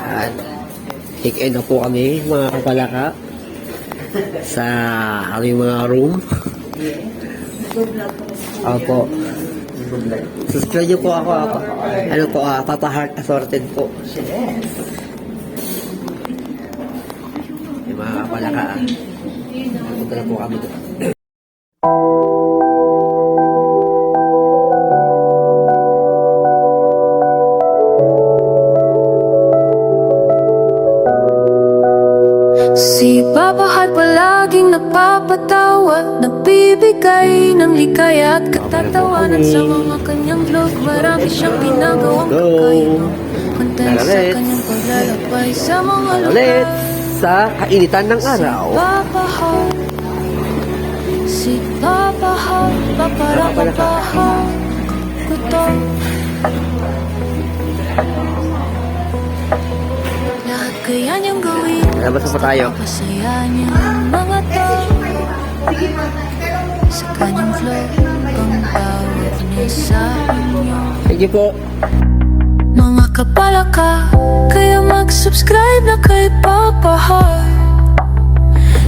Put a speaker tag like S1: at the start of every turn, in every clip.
S1: At check-in na po kami mga kapalaka sa aming mga room. Opo. Subscribe niyo po ako. ako. Ano po, ah, Papa Heart Assorted po. Yung mga kapalaka. ah. Punta po kami doon.
S2: Si Papa Heart palaging napapatawa Nagbibigay ng ligaya at katatawanan Sa mga kanyang vlog. Marami siyang ginagawang kakaiba Content sa kanyang paglalakbay Sa mga lugar.
S1: Sa kainitan ng araw.
S2: Papa Heart Si Papa Heart Papara
S1: Papa Heart.
S2: Kaya niyang gawin
S1: Labas na po tayo.
S2: Pasaya niya mga tao Sa kanyang flow Pang tawag niya sa inyo
S1: Thank you po.
S2: Mga kapalaka Kaya mag-subscribe na kay Papa Heart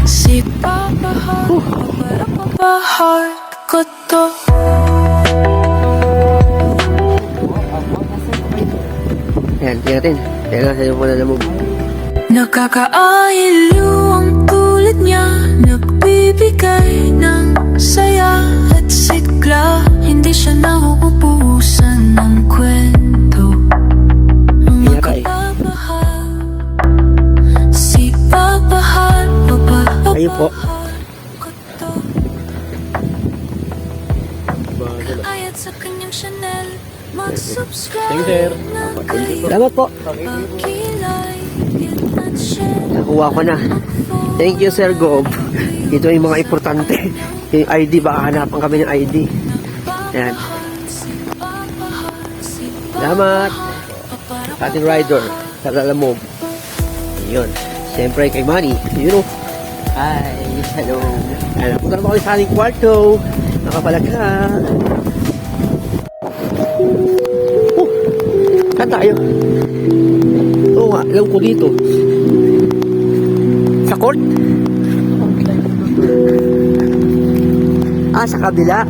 S2: Si Papa Heart Para Papa Heart ko to
S1: Ayan, tingnan natin. Tingnan natin yung muna namog.
S2: Nakakaaliw ang tulad niya Nagbibigay ng saya at sigla Hindi siya nauubusan ng kwento kapapahal Si Papahal Papa
S1: Ayun po.
S2: Ayat sa kanyang Chanel Mag-subscribe
S1: Thank you, sir. Salamat po.
S2: Share
S1: Nakuha ko na. Thank you, Sir Gob. Ito yung mga importante. Yung ID, baka hanapan kami ng ID. Ayan. Salamat. Sa ating rider. Sa Lalamog. Yun. Siyempre kay Manny. Yun o. Hi. Hello. Ayan. Punta naman kami sa ating kwarto. Nakapalaga. Oh. Saan tayo? Oo nga. Alam ko dito. Court? Ah, sa kabila.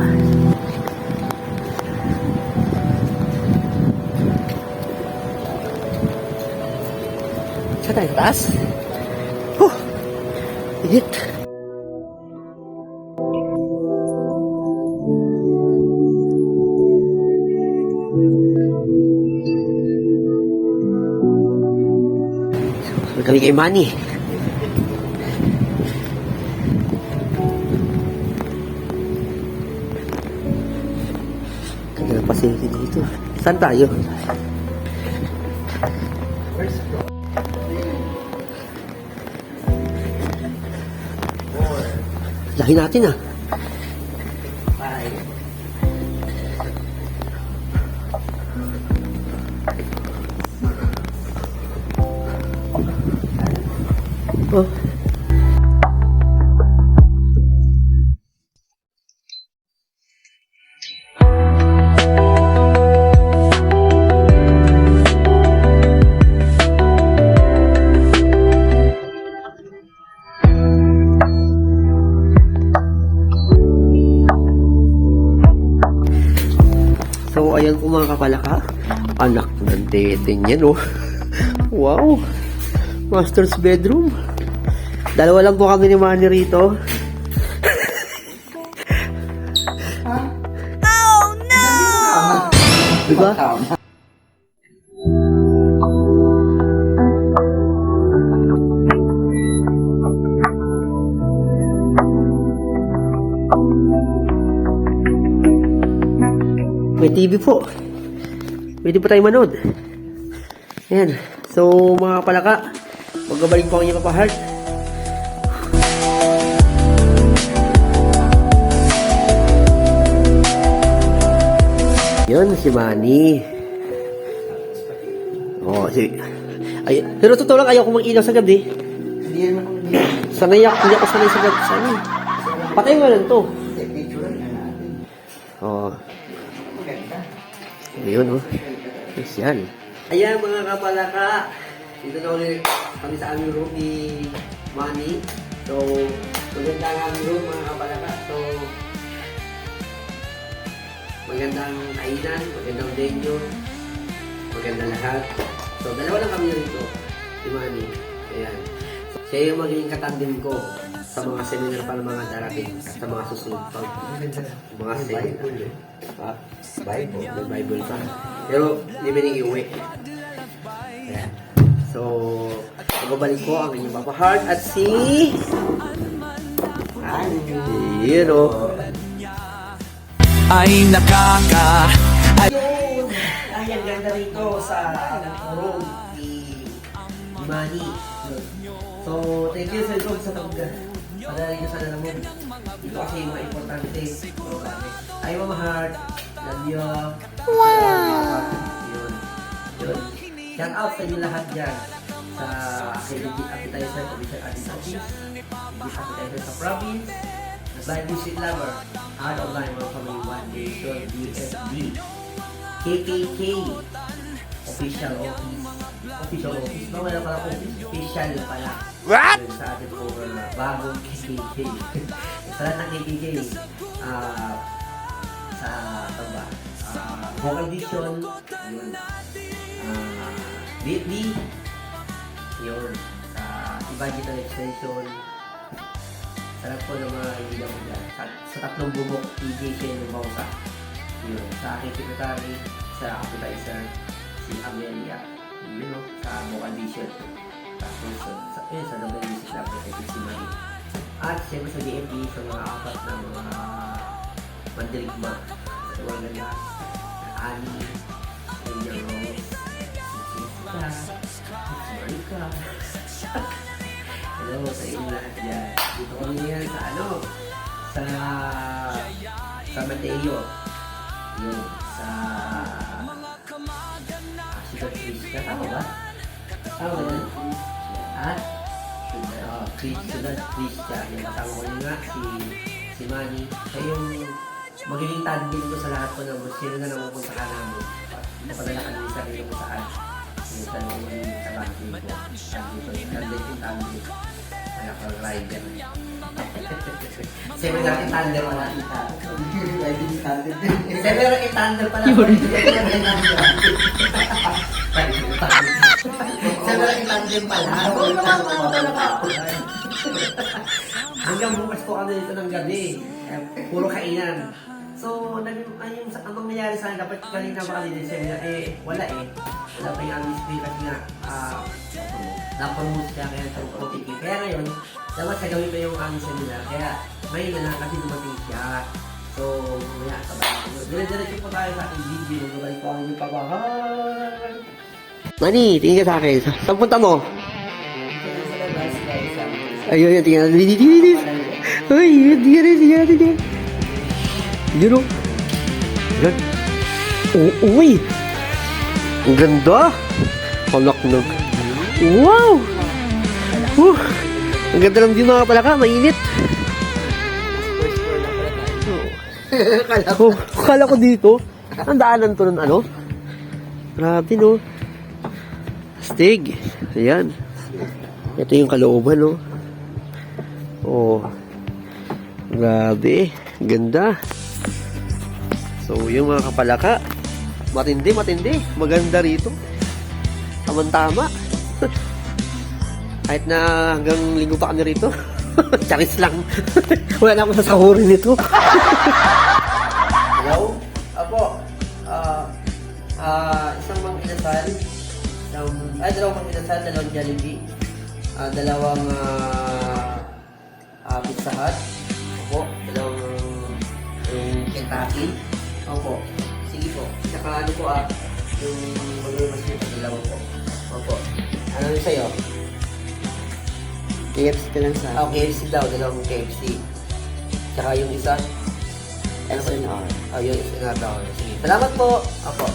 S1: Sa tayo, taas? Huh! Init. So, kami kay Manny. Facility dito. Saan tayo? Laki natin ah. Oh. So, ayan po mga kapalaka. Anak ng tete niya, no? wow! Master's bedroom. Dalawa lang po kami ni Manny rito. oh, no! Diba? TV po. Pwede po tayo manood. Ayan. So, mga palaka, magbabalik po ang inyong papahart. Yun, si Manny. Oh, si... Ay, pero totoo lang, ayaw ko mag-ilaw sa gabi. Sanay ako, hindi ako sanay sa gabi. Sanay. Patay mo lang to. Oh. Ayun, oh. Yes, yan. Ayan mga kapalaka, dito na ulit kami sa aming room ni Manny. So, maganda ang aming room mga kapalaka. So, magandang kainan, magandang venue, maganda lahat. So, dalawa lang kami rito, si Manny. Ayan. So, siya yung magiging katandem ko sa mga seminar para mga darating at sa mga susunod pang mga seminar. Ha? Bible. May Bible pa. Pero, hindi ba nang iuwi? Ayan. So, magbabalik ko ang inyong Papa Heart at si... Ay, yun o.
S3: ay nakaka
S1: Yun! Ay, ang ganda rito sa room ni ni Manny. So, thank you sa Lord sa pag padala niyo sa nalamog. Ito kasi yung mga importante. So, ay, Mama Heart. Love you. Wow! Yun. Yun. Shout out sa inyo lahat dyan sa KBG Appetizer, Commission Addis Office, KBG Appetizer sa province, Blind Music Lover, Art Online, World Family One Nation, BFD, KKK, Official Office, Official Office, no, wala pala office, official pala. What? Sa ating po, uh, bagong KKK. sa lahat ng KKK, ah, sa, ito ba, ah, Vocal Vision, yun, ah, Bitly, yun, sa Digital Extension, sa lahat po ng mga kaibigan ko dyan. Sa, sa tatlong bubok, PJ siya yung bangsa. Yun. Sa aking secretary, sa appetizer, si Amelia. Yun o, sa vocal vision. Tapos, sa, yun, sa double music kay si Marie. At siyempre sa DMP, sa mga apat na mga. Sa mga ganda, Ani, Angel Rose, si Jessica, si Marika. Hello sa inyo lahat dyan. Dito kami ngayon sa ano? Sa sa Mateo. Yun. Sa Sugar Krishna. Tama ba? Tama ba yan? Ha? Uh, Sugar Krishna. Yung kasama ko yun nga, si si Manny. Siya yung magiging tandem ko sa lahat ko na sino na namupunta ka namin. Napadala ka nila sa sarili ko saan. Yung sa yung sa banking ko. Tandem tandem yung tandem. Anak ko, rider. Siyempre natin tandem wala. Siyempre rin tandem pala. Siyempre rin tandem pala. Hanggang bukas po kami dito ng gabi. Puro kainan. So, nag, ay, yung, ang nangyayari sa akin, dapat kanina ba kanina yung seminar, eh, wala eh. Wala pa yung aming speaker kasi nga, ah, na-promote siya kaya sa OTP. Kaya ngayon, dapat kagawin ko yung aming seminar. Kaya, may na lang kasi dumating siya. So, mamaya, sabay. Dire-diretso po tayo sa ating video. Magbabalik po ang inyong pagbahan. Mani, tingin ka sa akin. Saan punta mo? Ayun, yun, tingnan. Dito, dito, dito. Ay, yun, oh. Yan. Oh, uy. Ang ganda. Kalaknog. Wow! Uh, ang ganda lang din mga palaka, mainit. kala ko, ko dito. Ang daanan to ng ano? Grabe, no? Astig. Ayan. Ito yung kalooban, no? Oh. Grabe. Ganda. So, yung mga kapalaka. Matindi, matindi. Maganda rito. Tama-tama. Kahit na hanggang linggo pa kami rito. Charis lang. Wala na akong sasahurin nito. Hello? Apo. Ah, ah, isang mang inasal. Isang, ay, dalawang mang inasal, dalawang Jollibee. Ah, dalawang ah, ah, Pizza Hut. Opo. Dalawang yung Kentucky. Opo. Sige po. Saka ano po ah, yung mag-remas nyo sa dalawa po. Opo. Ano yung sa'yo?
S4: KFC ka lang sa
S1: Ah, KFC daw, dalawang KFC. Saka yung isa,
S4: SNR.
S1: Oh, yun, isa na daw. Sige. Salamat po. Opo.